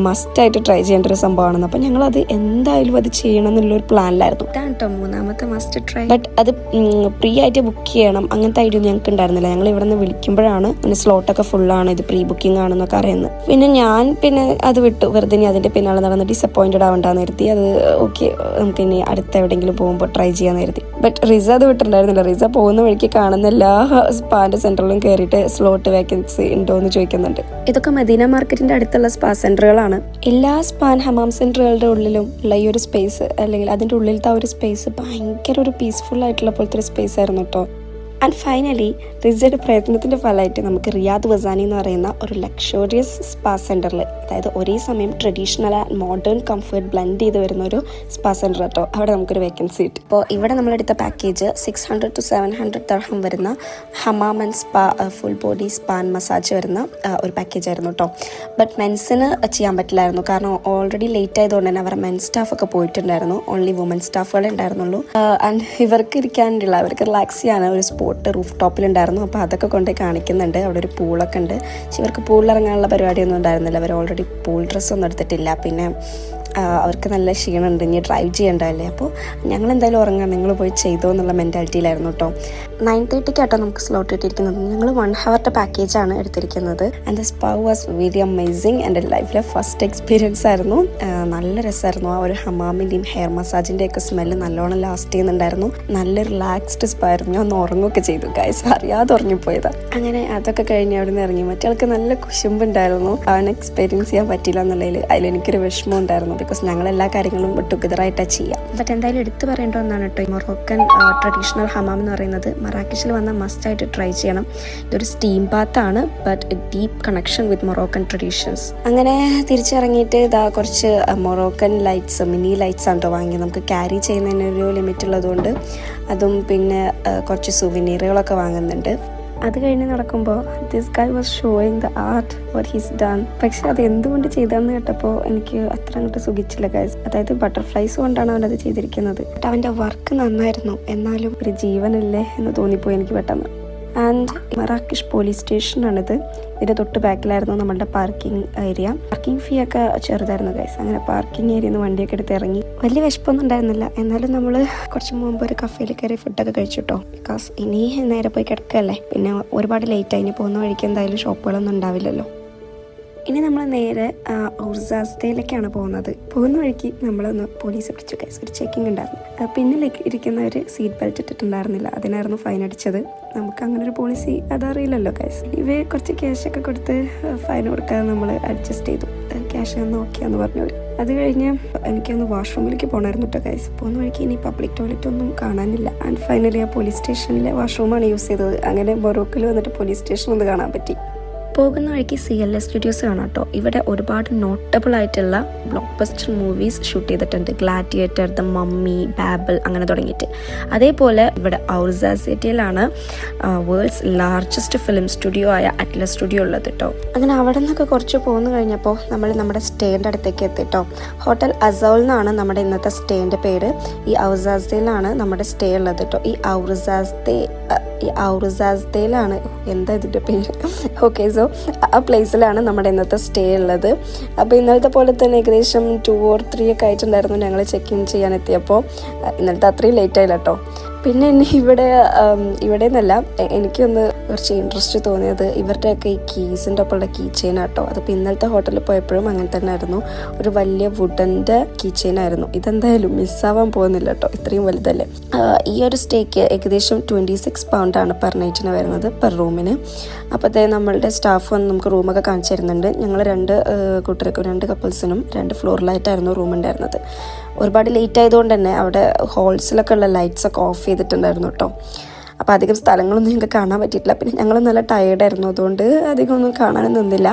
മസ്റ്റായിട്ട് ട്രൈ ചെയ്യേണ്ട ഒരു സംഭവമാണെന്ന്. അപ്പോൾ അത് എന്തായാലും അത് ചെയ്യണം എന്നുള്ളൊരു പ്ലാനിലായിരുന്നു ഇതാണ് കേട്ടോ മൂന്നാമത്തെ മസ്റ്റ് ട്രൈ ബട്ട് അത് പ്രീ ആയിട്ട് ബുക്ക് ചെയ്യണം. അങ്ങനത്തെ ഐഡിയ ഒന്നും ഞങ്ങൾക്ക് ഉണ്ടായിരുന്നില്ല. ഞങ്ങൾ ഇവിടെ നിന്ന് വിളിക്കുമ്പോഴാണ് പിന്നെ സ്ലോട്ടൊക്കെ ഫുള്ളാണ് ഇത് പ്രീ ബുക്കിംഗ് ആണെന്നൊക്കെ അറിയുന്നത്. പിന്നെ ഞാൻ പിന്നെ അത് വിട്ടു. വെറുതെ ഇനി അതിന്റെ പിന്നാലെ നടന്ന് ഡിസപ്പോയിന്റഡ് ആവണ്ടെന്ന് കരുതി. അത് ഓക്കെ നമുക്ക് ഇനി അടുത്ത എവിടെയെങ്കിലും പോകുമ്പോൾ ട്രൈ ചെയ്യാന്ന് കരുതി. ബട്ട് റിസ അത് വിട്ടിട്ടുണ്ടായിരുന്നില്ല. റിസ പോകുന്ന വഴിക്ക് കാണുന്ന എല്ലാ സ്പാന്റെ സെന്ററിലും കയറിയിട്ട് സ്ലോട്ട് വേക്കൻസി ഉണ്ടോ എന്ന് ചോദിക്കുന്നുണ്ട്. ഇതൊക്കെ മദീന മാർക്കറ്റിന്റെ അടുത്തുള്ള സ്പാ സെന്ററുകളാണ് എല്ലാ സ്പാൻ ഹമാം സെന്ററുകളുടെ ഉള്ളിലും ഉള്ള ഈ ഒരു സ്പേസ് അല്ലെങ്കിൽ അതിന്റെ ഉള്ളിലത്തെ ആ ഒരു സ്പേസ് ഭയങ്കര ഒരു പീസ്ഫുൾ ആയിട്ടുള്ള പോലത്തെ ഒരു സ്പേസ് ആയിരുന്നു കേട്ടോ ആൻഡ് ഫൈനലി റിസയുടെ പ്രയത്നത്തിന്റെ ഫലമായിട്ട് നമുക്ക് റിയാദ് വസാനി എന്ന് പറയുന്ന ഒരു ലക്ഷോറിയസ് സ്പാ സെന്ററിൽ അതായത് ഒരേ സമയം traditional and modern comfort blend ചെയ്ത് വരുന്ന ഒരു സ്പാ സെന്റർ കേട്ടോ അവിടെ നമുക്കൊരു വേക്കൻസി കിട്ടി. അപ്പോൾ ഇവിടെ നമ്മളെടുത്ത package six hundred to seven hundred dirham വരുന്ന hammam and spa full body spa and massage വരുന്ന ഒരു പാക്കേജ് ആയിരുന്നു കേട്ടോ ബട്ട് മെൻസിന് ചെയ്യാൻ പറ്റില്ലായിരുന്നു. കാരണം ഓൾറെഡി ലേറ്റ് ആയതുകൊണ്ട് തന്നെ അവരുടെ മെൻ സ്റ്റാഫ് ഒക്കെ പോയിട്ടുണ്ടായിരുന്നു. ഓൺലി വുമൻ സ്റ്റാഫുകളെ ഉണ്ടായിരുന്നുള്ളൂ. ആൻഡ് ഇവർക്ക് ഇരിക്കാനുള്ള അവർക്ക് റിലാക്സ് ചെയ്യാൻ ഒരു സ്പോട്ട് റൂഫ് ടോപ്പിലുണ്ടായിരുന്നു അപ്പോൾ അതൊക്കെ കൊണ്ടുപോയി കാണിക്കുന്നുണ്ട്. അവിടെ ഒരു പൂളൊക്കെ ഉണ്ട്. പക്ഷെ ഇവർക്ക് പൂളിലിറങ്ങാനുള്ള പരിപാടിയൊന്നും ഉണ്ടായിരുന്നില്ല. അവർ ഓൾറെഡി പൂൾ ഡ്രസ്സൊന്നും എടുത്തിട്ടില്ല. പിന്നെ അവർക്ക് നല്ല ക്ഷീണമുണ്ട്. ഇനി ഡ്രൈവ് ചെയ്യണ്ടല്ലേ അപ്പോൾ ഞങ്ങൾ എന്തായാലും ഉറങ്ങാം. നിങ്ങൾ പോയി ചെയ്തോ എന്നുള്ള മെന്റാലിറ്റിയിലായിരുന്നു കേട്ടോ. നയൻ തേർട്ടിക്കാട്ടോ നമുക്ക് സ്ലോട്ട് ഇട്ടിരിക്കുന്നത്. ഞങ്ങൾ വൺ ഹവറിന്റെ ആണ് എടുത്തിരിക്കുന്നത്. And the spa was very amazing എന്റെ ലൈഫിലെ ഫസ്റ്റ് എക്സ്പീരിയൻസ് ആയിരുന്നു. നല്ല രസമായിരുന്നു ആ ഒരു ഹമാമിന്റെയും ഹെയർ മസാജിന്റെ ഒക്കെ സ്മെല്ല് നല്ലോണം ലാസ്റ്റ് ചെയ്യുന്നുണ്ടായിരുന്നു. നല്ല റിലാക്സ്ഡ് സ്പാ ആയിരുന്നു. ഞാൻ ഒന്ന് ഉറങ്ങുകയൊക്കെ ചെയ്തു ഗൈസ് അറിയാതെ ഉറങ്ങിപ്പോയത്. അങ്ങനെ അതൊക്കെ കഴിഞ്ഞ് അവിടെ നിന്ന് ഇറങ്ങി. മറ്റേ നല്ല കുശുമ്പുണ്ടായിരുന്നു. അവൻ എക്സ്പീരിയൻസ് ചെയ്യാൻ പറ്റില്ല എന്നുള്ളതിൽ അതിലെനിക്കൊരു വിഷമം ഉണ്ടായിരുന്നു. ബിക്കോസ് ഞങ്ങൾ എല്ലാ കാര്യങ്ങളും ടുഗദറായിട്ടാണ് ചെയ്യുക ബട്ട് എന്തായാലും എടുത്തു പറയേണ്ട ഒന്നാണ് കേട്ടോ മൊറോക്കൻ ട്രഡീഷണൽ ഹമാം എന്ന് പറയുന്നത്. മറാക്കിഷിൽ വന്നാൽ മസ്റ്റായിട്ട് ട്രൈ ചെയ്യണം. ഇതൊരു steam ബാത്താണ് but a deep connection with Moroccan traditions അങ്ങനെ തിരിച്ചിറങ്ങിയിട്ട് ഇതാ കുറച്ച് മൊറോക്കൻ ലൈറ്റ്സ് മിനി ലൈറ്റ്സ് ആണ് കേട്ടോ വാങ്ങിയത്. നമുക്ക് ക്യാരി ചെയ്യുന്നതിനൊരു ലിമിറ്റ് ഉള്ളതുകൊണ്ട് അതും പിന്നെ കുറച്ച് സുവിനീറുകളൊക്കെ വാങ്ങുന്നുണ്ട്. അത് കഴിഞ്ഞ് നടക്കുമ്പോൾ this guy was showing the art what his done പക്ഷെ അത് എന്തുകൊണ്ട് ചെയ്തതെന്ന് കേട്ടപ്പോൾ എനിക്ക് അത്ര അങ്ങോട്ട് സുഖിച്ചില്ല ഗൈസ് അതായത് ബട്ടർഫ്ലൈസ് കൊണ്ടാണ് അവനത് ചെയ്തിരിക്കുന്നത്. അവന്റെ വർക്ക് നന്നായിരുന്നു. എന്നാലും ഒരു ജീവനല്ലേ എന്ന് തോന്നിപ്പോയി എനിക്ക് പെട്ടെന്ന്. ആൻഡ് മറാക്കിഷ് പോലീസ് സ്റ്റേഷനാണിത് ഇതിന്റെ തൊട്ട് ബാക്കിലായിരുന്നു നമ്മളുടെ പാർക്കിംഗ് ഏരിയ പാർക്കിംഗ് ഫീ ഒക്കെ ചെറുതായിരുന്നു ഗൈസ് അങ്ങനെ പാർക്കിംഗ് ഏരിയയിൽ നിന്ന് വണ്ടിയൊക്കെ എടുത്ത് ഇറങ്ങി. വലിയ വിശപ്പൊന്നും ഉണ്ടായിരുന്നില്ല. എന്നാലും നമ്മൾ കുറച്ച് മുമ്പ് ഒരു കഫേയിൽ കയറി ഫുഡൊക്കെ കഴിച്ചു കേട്ടോ ബിക്കോസ് ഇനി നേരെ പോയി കിടക്കല്ലേ? പിന്നെ ഒരുപാട് ലേറ്റ് ആയി. ഇനി പോകുന്ന വഴിക്ക് എന്തായാലും ഷോപ്പുകളൊന്നും ഉണ്ടാവില്ലല്ലോ. ഇനി നമ്മൾ നേരെ ആ, ഔർസാസ്തയിലേക്കാണ് പോകുന്നത്. പോകുന്ന വഴിക്ക് നമ്മളൊന്ന് പോലീസ് പിടിച്ചു. കേസ് ഒരു ചെക്കിംഗ് ഉണ്ടായിരുന്നു. പിന്നെ പിന്നിലേക്ക് ഇരിക്കുന്നവർ സീറ്റ് ബെൽറ്റ് ഇട്ടിട്ടുണ്ടായിരുന്നില്ല. അതിനായിരുന്നു ഫൈൻ അടിച്ചത്. നമുക്ക് അങ്ങനെ ഒരു പോളിസി അതറിയില്ലല്ലോ കേസ് ഇവയെ കുറച്ച് ക്യാഷൊക്കെ കൊടുത്ത് ഫൈൻ കൊടുക്കാതെ നമ്മൾ അഡ്ജസ്റ്റ് ചെയ്തു. ക്യാഷ് ഒന്ന് ഓക്കെ എന്ന് പറഞ്ഞവർ അത് കഴിഞ്ഞ് എനിക്കൊന്ന് വാഷ്റൂമിലേക്ക് പോകണമായിരുന്നു കേട്ടോ ഗൈസ് പോകുന്ന വഴിക്ക് ഇനി പബ്ലിക് ടോയ്ലറ്റ് ഒന്നും കാണാനില്ല. ആൻഡ് ഫൈനലി ആ പോലീസ് സ്റ്റേഷനിലെ വാഷ്റൂമാണ് യൂസ് ചെയ്തത്. അങ്ങനെ ബൊറോക്കിൽ വന്നിട്ട് പോലീസ് സ്റ്റേഷൻ ഒന്ന് കാണാൻ പറ്റി. പോകുന്ന വഴിക്ക് സി എൽ എസ് സ്റ്റുഡിയോസ് കാണാം കേട്ടോ. ഇവിടെ ഒരുപാട് നോട്ടബിൾ ആയിട്ടുള്ള ബ്ലോക്ക് ബസ്റ്റർ മൂവീസ് ഷൂട്ട് ചെയ്തിട്ടുണ്ട്. ഗ്ലാഡിയേറ്റർ ദ മമ്മി ബാബിൾ അങ്ങനെ തുടങ്ങിയിട്ട്. അതേപോലെ ഇവിടെ ഔർസാസിറ്റിയിലാണ് വേൾഡ്സ് ലാർജസ്റ്റ് ഫിലിം സ്റ്റുഡിയോ ആയ അറ്റ്ലസ് സ്റ്റുഡിയോ ഉള്ളത് കേട്ടോ. അങ്ങനെ അവിടെ നിന്നൊക്കെ കുറച്ച് പോന്നു കഴിഞ്ഞപ്പോൾ നമ്മൾ നമ്മുടെ സ്റ്റേന്റെ അടുത്തേക്ക് എത്തി കേട്ടോ. ഹോട്ടൽ അസോൾ എന്നാണ് നമ്മുടെ ഇന്നത്തെ സ്റ്റേന്റെ പേര്. ഈ ഔസാസ്തയിലാണ് നമ്മുടെ സ്റ്റേ ഉള്ളത് കേട്ടോ. ഈ ഔർസാസ്തേ ഔറുസാസ്തയിലാണ് എന്താ ഇതിന്റെ പേര്? ഓക്കെ സോ ആ പ്ലേസിലാണ് നമ്മുടെ ഇന്നത്തെ സ്റ്റേ ഉള്ളത്. അപ്പോൾ ഇന്നലത്തെ പോലെ തന്നെ ഏകദേശം ടു ഓർ ത്രീ ഒക്കെ ആയിട്ടുണ്ടായിരുന്നു ഞങ്ങൾ ചെക്ക് ഇൻ ചെയ്യാൻ എത്തിയപ്പോൾ ഇന്നലത്തെ അത്രയും ലേറ്റ് ആയില്ല കേട്ടോ പിന്നെ എന്നെ ഇവിടെ ഇവിടെ നിന്നല്ല എനിക്കൊന്ന് കുറച്ച് ഇൻട്രസ്റ്റ് തോന്നിയത് ഇവരുടെയൊക്കെ ഈ കീസിന്റെ ഒപ്പമുള്ള കീ ചെയിൻ ആട്ടോ. അതിപ്പോൾ ഇന്നലത്തെ ഹോട്ടലിൽ പോയപ്പോഴും അങ്ങനെ തന്നെ ആയിരുന്നു ഒരു വലിയ വുഡന്റെ കീ ചെയിൻ ആയിരുന്നു. ഇതെന്തായാലും മിസ്സാവാൻ പോകുന്നില്ല കേട്ടോ ഇത്രയും വലുതല്ലേ. ഈ ഒരു സ്റ്റേക്ക് ഏകദേശം ട്വന്റി സിക്സ് പൗണ്ടാണ് പെർ നൈറ്റിന് വരുന്നത് പെർ റൂമിന് അപ്പോൾ അതേ നമ്മളുടെ സ്റ്റാഫ് വന്ന് നമുക്ക് റൂമൊക്കെ കാണിച്ചു തരുന്നുണ്ട്. ഞങ്ങൾ രണ്ട് കൂട്ടർക്കും രണ്ട് കപ്പിൾസിനും രണ്ട് ഫ്ലോറിലായിട്ടായിരുന്നു റൂം ഉണ്ടായിരുന്നത്. ഒരുപാട് ലേറ്റ് ആയതുകൊണ്ട് തന്നെ അവിടെ ഹോൾസിലൊക്കെ ഉള്ള ലൈറ്റ്സ് ഒക്കെ ഓഫ് ചെയ്തിട്ടുണ്ടായിരുന്നു കേട്ടോ. അപ്പോൾ അധികം സ്ഥലങ്ങളൊന്നും ഞങ്ങൾക്ക് കാണാൻ പറ്റിയിട്ടില്ല. പിന്നെ ഞങ്ങൾ നല്ല ടയേർഡായിരുന്നു അതുകൊണ്ട് അധികം ഒന്നും കാണാനും നിന്നില്ല.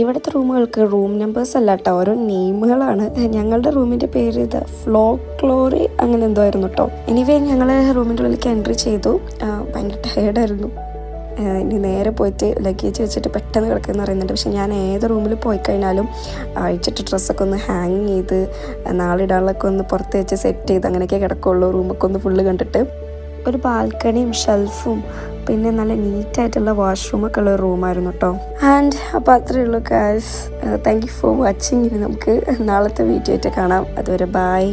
ഇവിടുത്തെ റൂമുകൾക്ക് റൂം നമ്പേഴ്സ് അല്ല കേട്ടോ. ഓരോ നെയിമുകളാണ് ഞങ്ങളുടെ റൂമിന്റെ പേര് ഇത് ഫ്ലോ ക്ലോറി അങ്ങനെ എന്തോ ആയിരുന്നു കേട്ടോ. എനിവേ ഞങ്ങൾ റൂമിന്റെ ഉള്ളിലേക്ക് എൻട്രി ചെയ്തു. ഭയങ്കര ടയേർഡായിരുന്നു ഇനി നേരെ പോയിട്ട് ലഗേജ് വെച്ചിട്ട് പെട്ടെന്ന് കിടക്കുമെന്ന് പറയുന്നുണ്ട്. പക്ഷെ ഞാൻ ഏത് റൂമിൽ പോയി കഴിഞ്ഞാലും അഴിച്ചിട്ട് ഡ്രസ്സൊക്കെ ഒന്ന് ഹാങ് ചെയ്ത് നാളിടാളൊക്കെ ഒന്ന് പുറത്ത് വെച്ച് സെറ്റ് ചെയ്ത് അങ്ങനെയൊക്കെ കിടക്കുള്ളൂ. റൂമൊക്കെ ഒന്ന് ഫുള്ള് കണ്ടിട്ട്. ഒരു ബാൽക്കണിയും ഷെൽഫും പിന്നെ നല്ല നീറ്റായിട്ടുള്ള വാഷ്റൂമൊക്കെ ഉള്ള റൂമായിരുന്നു കേട്ടോ ആൻഡ് അപ്പോൾ അത്രയേ ഉള്ളൂ കാസ് താങ്ക് യു ഫോർ വാച്ചിങ് ഇനി നമുക്ക് നാളത്തെ വീഡിയോ ആയിട്ട് കാണാം. അതുവരെ ബായ്